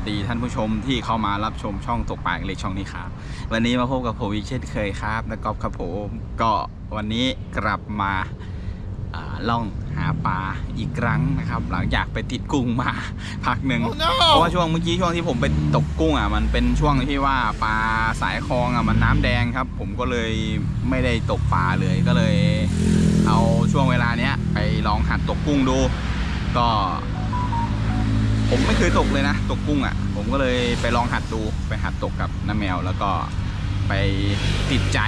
แล้วก็สวัสดีท่านผู้ชมที่เข้ามารับชมช่องตกปลาเล็กช่องนี้ครับวันนี้มาพบกับผมอีกเช่นเคยครับนักกอล์ฟครับผมก็วันนี้กลับมาอ่าล่องหาปลาอีกครั้งนะครับ หลังจากไปติดกุ้งมาพักหนึ่งเพราะว่าช่วงเมื่อกี้ช่วงที่ผมไปตกกุ้งอะมันเป็นช่วงที่ว่าปลาสายคลองอะมันน้ำแดงครับ ผมก็เลยไม่ได้ตกปลาเลยก็เลย เอาช่วงเวลาเนี้ยไปลองหัดตกกุ้งดู ก็ ผมไม่เคยตกเลยนะ ตกกุ้งอะ ผมก็เลยไปลองหัดดูไปหัดตกกับน้าแมว แล้วก็ไปติดใจ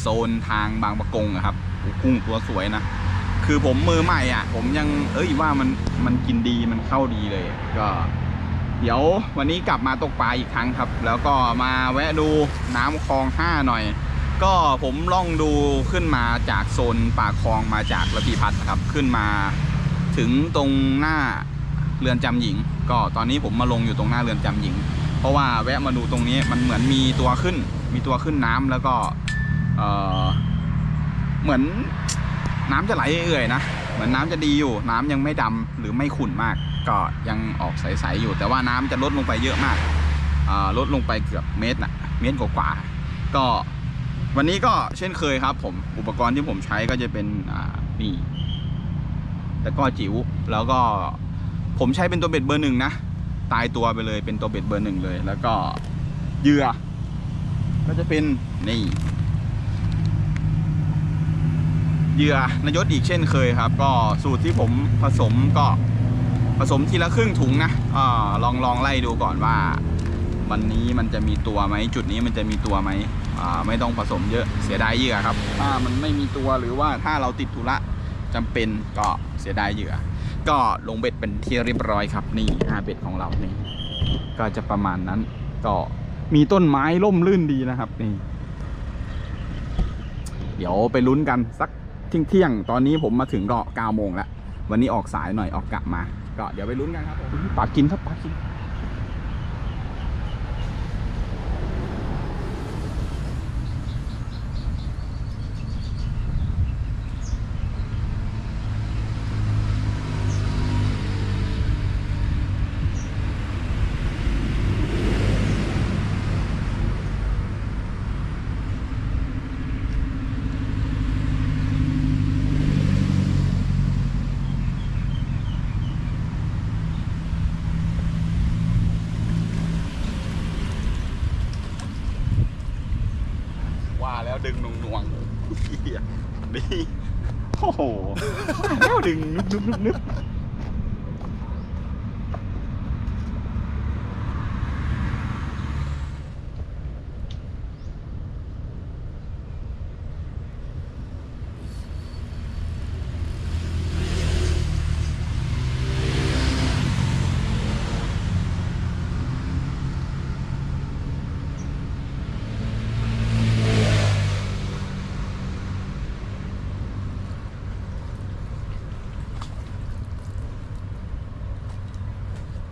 โซนทางบางปะกงอะครับกุ้งตัวสวยนะ คือผมมือใหม่อะ ผมยังเอ้ยว่ามันมันกินดีมันเข้าดีเลย ก็ เดี๋ยววันนี้กลับมาตกปลาอีกครั้งครับ แล้วก็มาแวะดูน้ำคลองห้าหน่อย ก็ผมล่องดูขึ้นมาจากโซนป่าคลองมาจากระพีพัฒน์นะครับขึ้นมาถึงตรงหน้าเรือนจำหญิง ก็ตอนนี้ผมมาลงอยู่ตรงหน้าเรือนจำหญิง เพราะว่าแวะมาดูตรงนี้มันเหมือนมีตัวขึ้น มีตัวขึ้นน้ำแล้วก็เออเหมือนน้ำจะไหลเอื่อยๆนะเหมือนน้ำจะดีอยู่ น้ำยังไม่ดำหรือไม่ขุ่นมาก ก็ยังออกใสๆอยู่ แต่ว่าน้ำจะลดลงไปเยอะมากลดลงไปเกือบเมตรนะเมตรกว่าๆก็วันนี้ก็เช่นเคยครับ ผมอุปกรณ์ที่ผมใช้ก็จะเป็นนี่แต่ก็จิ๋วแล้วก็ ผมใช้เป็นตัวเบ็ดเบอร์หนึ่งนะ ตายตัวไปเลยเป็นตัวเบ็ดเบอร์หนึ่งเลย แล้วก็เหยื่อ ก็จะเป็นนี่เหยื่อนายศอีกเช่นเคยครับ ก็สูตรที่ผมผสมก็ผสมทีละครึ่งถุงนะอลองลองไล่ดูก่อนว่า วันนี้มันจะมีตัวไหมจุดนี้มันจะมีตัวไหมไม่ต้องผสมเยอะเสียดายเหยื่อครับ ถ้ามันไม่มีตัวหรือว่าถ้าเราติดธุระจำเป็นก็เสียดายเหยื่อ ก็ลงเบ็ดเป็นที่เรียบร้อยครับนี่ห้าเบ็ดของเรานี่ก็จะประมาณนั้นก็มีต้นไม้ร่มรื่นดีนะครับนี่ เดี๋ยวไปลุ้นกันสักเที่ยงตอนนี้ผมมาถึงก็เก้าโมงแล้ว วันนี้ออกสายหน่อยออกกะมา ก็เดี๋ยวไปลุ้นกันครับผมปากินครับปากกิน ว่าแล้วดึงหน่วงๆ เฮียนี่โอ้โหว่าแล้วดึงนึบนึบนึบนึบ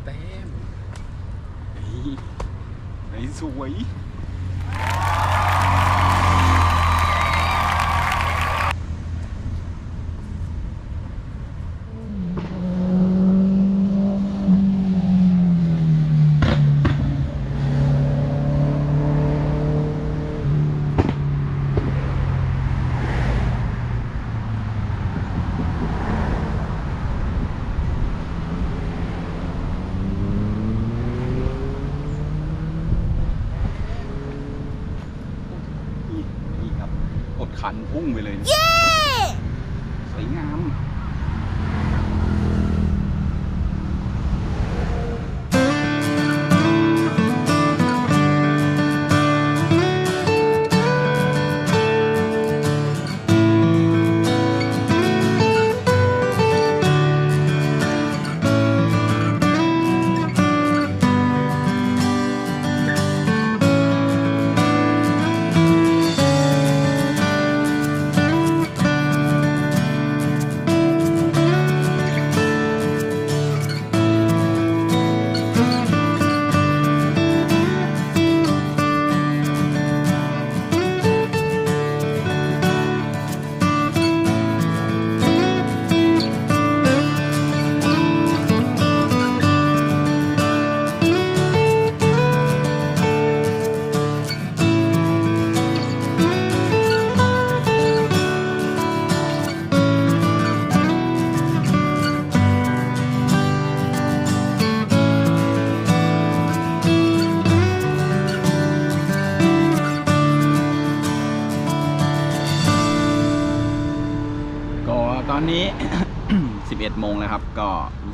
เต็มนี่ ไอ้สวย นี่นี่ครับกดขัน พุ่งไปเลย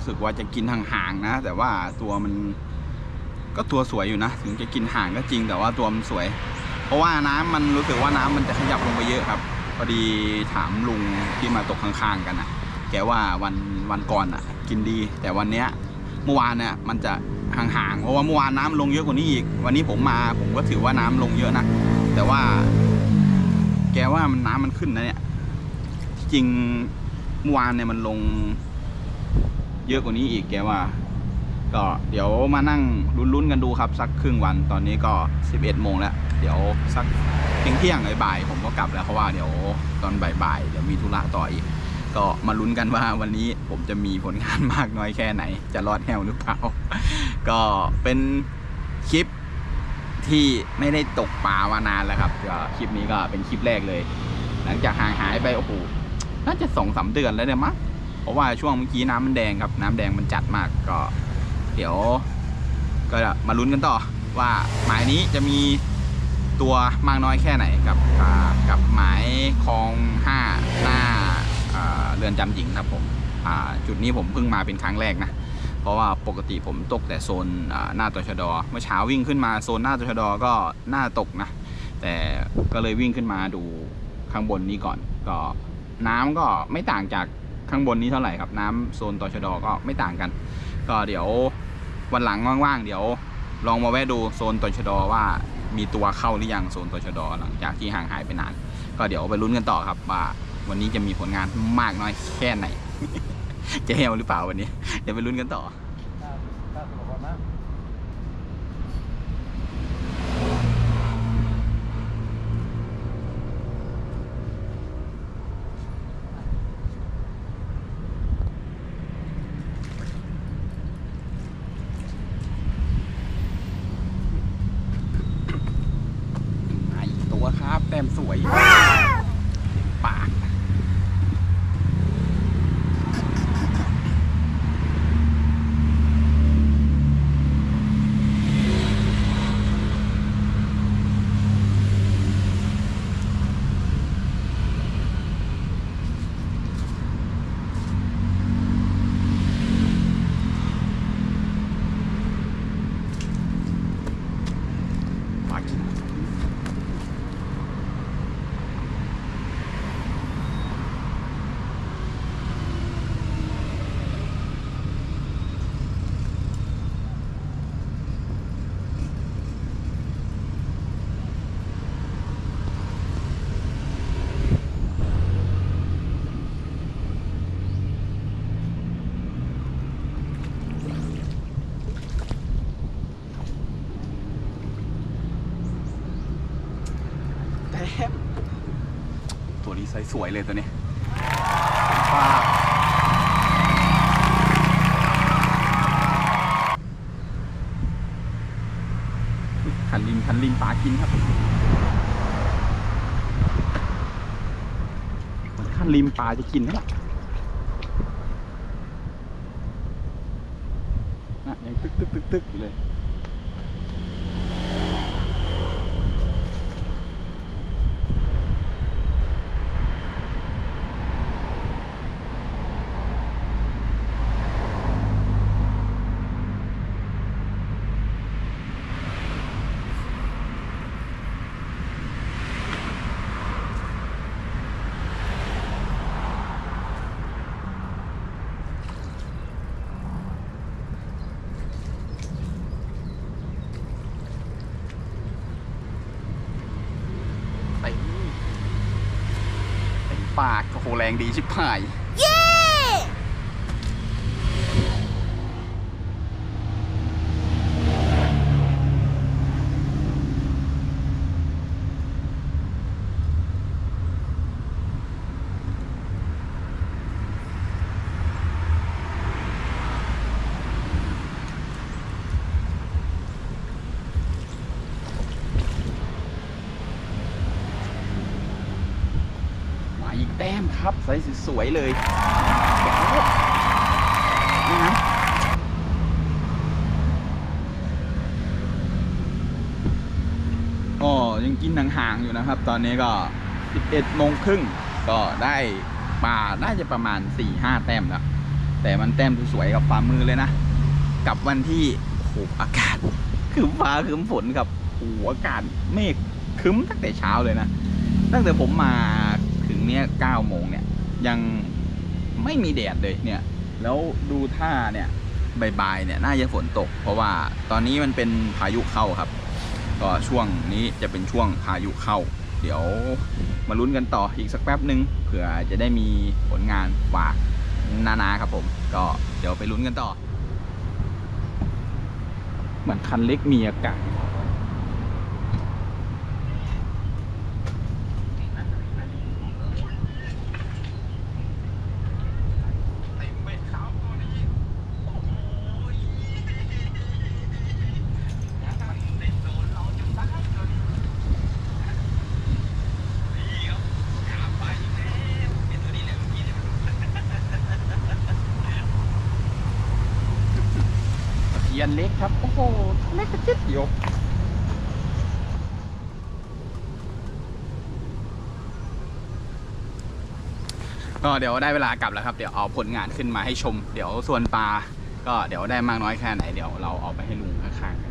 สึกว่าจะกินห่างๆนะ แต่ว่าตัวมันก็ตัวสวยอยู่นะ ถึงจะกินห่างก็จริง แต่ว่าตัวมันสวย เพราะว่าน้ำมันรู้สึกว่าน้ำมันจะขยับลงไปเยอะครับพอดีถามลุงที่มาตกข้างๆกันนะแกว่าวันวันก่อนอะ กินดี แต่วันเนี้ยเมื่อวานเนี่ยมันจะห่างๆเพราะว่าเมื่อวานน้ำลงเยอะกว่านี้อีก วันนี้ผมมาผมก็ถือว่าน้ำลงเยอะนะแต่ว่า แกว่ามันน้ำมันขึ้นนะเนี่ยจริงเมื่อวานเนี่ยมันลง เยอะกว่านี้อีกแกว่า ก็เดี๋ยวมานั่งลุ้นๆกันดูครับสักครึ่งวันตอนนี้ก็ 11โมงแล้ว เดี๋ยวสักเที่ยงเที่ยงบ่ายผมก็กลับแล้วเพราะว่าเดี๋ยวตอนบ่ายๆเดี๋ยวมีธุระต่ออีก ก็มาลุ้นกันว่าวันนี้ผมจะมีผลงานมากน้อยแค่ไหน จะรอดแหวหรือเปล่า ก็เป็นคลิปที่ไม่ได้ตกปลามานานแล้วครับก็คลิปนี้ก็เป็นคลิปแรกเลย หลังจากห่างหายไปโอ้โหน่าจะสองสามเดือนแล้วเนี่ยมั้ง ราะว่าช่วงเมื่อกี้น้ำมันแดงครับ น้ำแดงมันจัดมากก็ เดี๋ยว ก็มาลุ้นกันต่อว่าหมายนี้จะมีตัวมากน้อยแค่ไหนกับกับหมายคลองห้าหน้าเรือนจำหญิงครับผมจุดนี้ผมเพิ่งมาเป็นครั้งแรกนะ เพราะว่าปกติผมตกแต่โซนหน้าตัวชดเมื่อเช้าวิ่งขึ้นมาโซนหน้าตัวชดก็หน้าตกนะ แต่ก็เลยวิ่งขึ้นมาดูข้างบนนี้ก่อน ก็น้ำก็ไม่ต่างจาก ข้างบนนี้เท่าไหร่ครับน้ำโซนต่อชะดอก็ไม่ต่างกัน ก็เดี๋ยววันหลังว่างๆเดี๋ยวลองมาแวะดูโซนต่อชะดอว่ามีตัวเข้าหรือยังโซนต่อชะดอหลังจากที่ห่างหายไปนาน ก็เดี๋ยวไปลุ้นกันต่อครับว่าวันนี้จะมีผลงานมากน้อยแค่ไหน จะเฮลหรือเปล่าวันนี้ เดี๋ยวไปลุ้นกันต่อ มาอีกตัวครับแต้มสวยปากปากกิน แต้มตัวนี้ไซส์สวยเลยตัวนี้ปลาคันลินคันลินปลากินครับเหมือนคันลิมปลาจะกินนะน่ะยังตึกตึกตึกตึกอยู่เลย เต็มเต็มปากโอ้โห แรงดีชิบหาย มาอีกแต้ม ครับไซส์สวยๆเลยนี่นะก็ยังกินห่างๆอยู่นะครับ ตอนนี้ก็ 11โมงครึ่งก็ได้ปลาน่าจะประมาณ4ี่ห้าแต้มแล้ว แต่มันแต้มสวยกับฝ่ามือเลยนะ กับวันที่โอ้โหอากาศคือฟ้าคือฝนกับโอ้โหอากาศเมฆคึ้มตั้งแต่เช้าเลยนะ ตั้งแต่ผมมา เนี้ยเก้าโมงเนี่ยยังไม่มีแดดเลยเนี่ยแล้วดูท่าเนี่ยบ่ายๆเนี่ยน่าจะฝนตก เพราะว่าตอนนี้มันเป็นพายุเข้าครับก็ช่วงนี้จะเป็นช่วงพายุเข้า เดี๋ยวมาลุ้นกันต่ออีกสักแป๊บหนึ่งเผื่อจะได้มีผลงานฝากนานาครับผม ก็เดี๋ยวไปลุ้นกันต่อ เหมือนคันเล็กมีอากาศ นเล็กครับ โอ้โหเล็กกระจิ๊ดเดียวก็เดี๋ยวได้เวลากลับแล้วครับ เดี๋ยวเอาผลงานขึ้นมาให้ชม เดี๋ยวส่วนปลาก็เดี๋ยวได้มากน้อยแค่ไหน เดี๋ยวเราเอาไปให้ลุงข้างๆ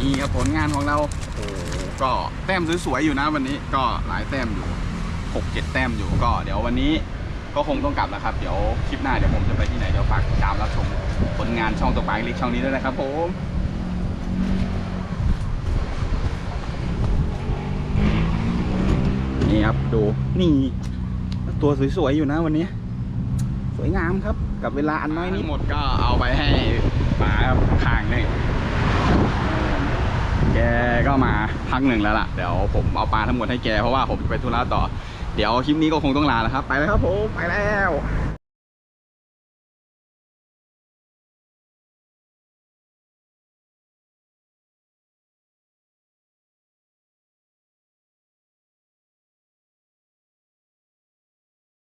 นี่ครับผลงานของเราโอ้โหก็แต้มสวยๆอยู่นะวันนี้ก็หลายแต้มอยู่หกเจ็ดแต้มอยู่ก็เดี๋ยววันนี้ก็คงต้องกลับแล้วครับ เดี๋ยวคลิปหน้าเดี๋ยวผมจะไปที่ไหนเดี๋ยวฝากติดตามรับชมผลงานช่องตกปลาเล็กช่องนี้ด้วยนะครับผมนี่ครับดูนี่ ตัวสวยๆอยู่นะวันนี้ สวยงามครับ กับเวลาอันน้อยนี้หมดก็เอาไปให้ปลาครับข้างนึ่ แกก็มาพักหนึ่งแล้วล่ะ เดี๋ยวผมเอาปลาทั้งหมดให้แกเพราะว่าผมจะไปธุระต่อ เดี๋ยวคลิปนี้ก็คงต้องลาแล้วครับ ไปแล้วครับผม ไปแล้ว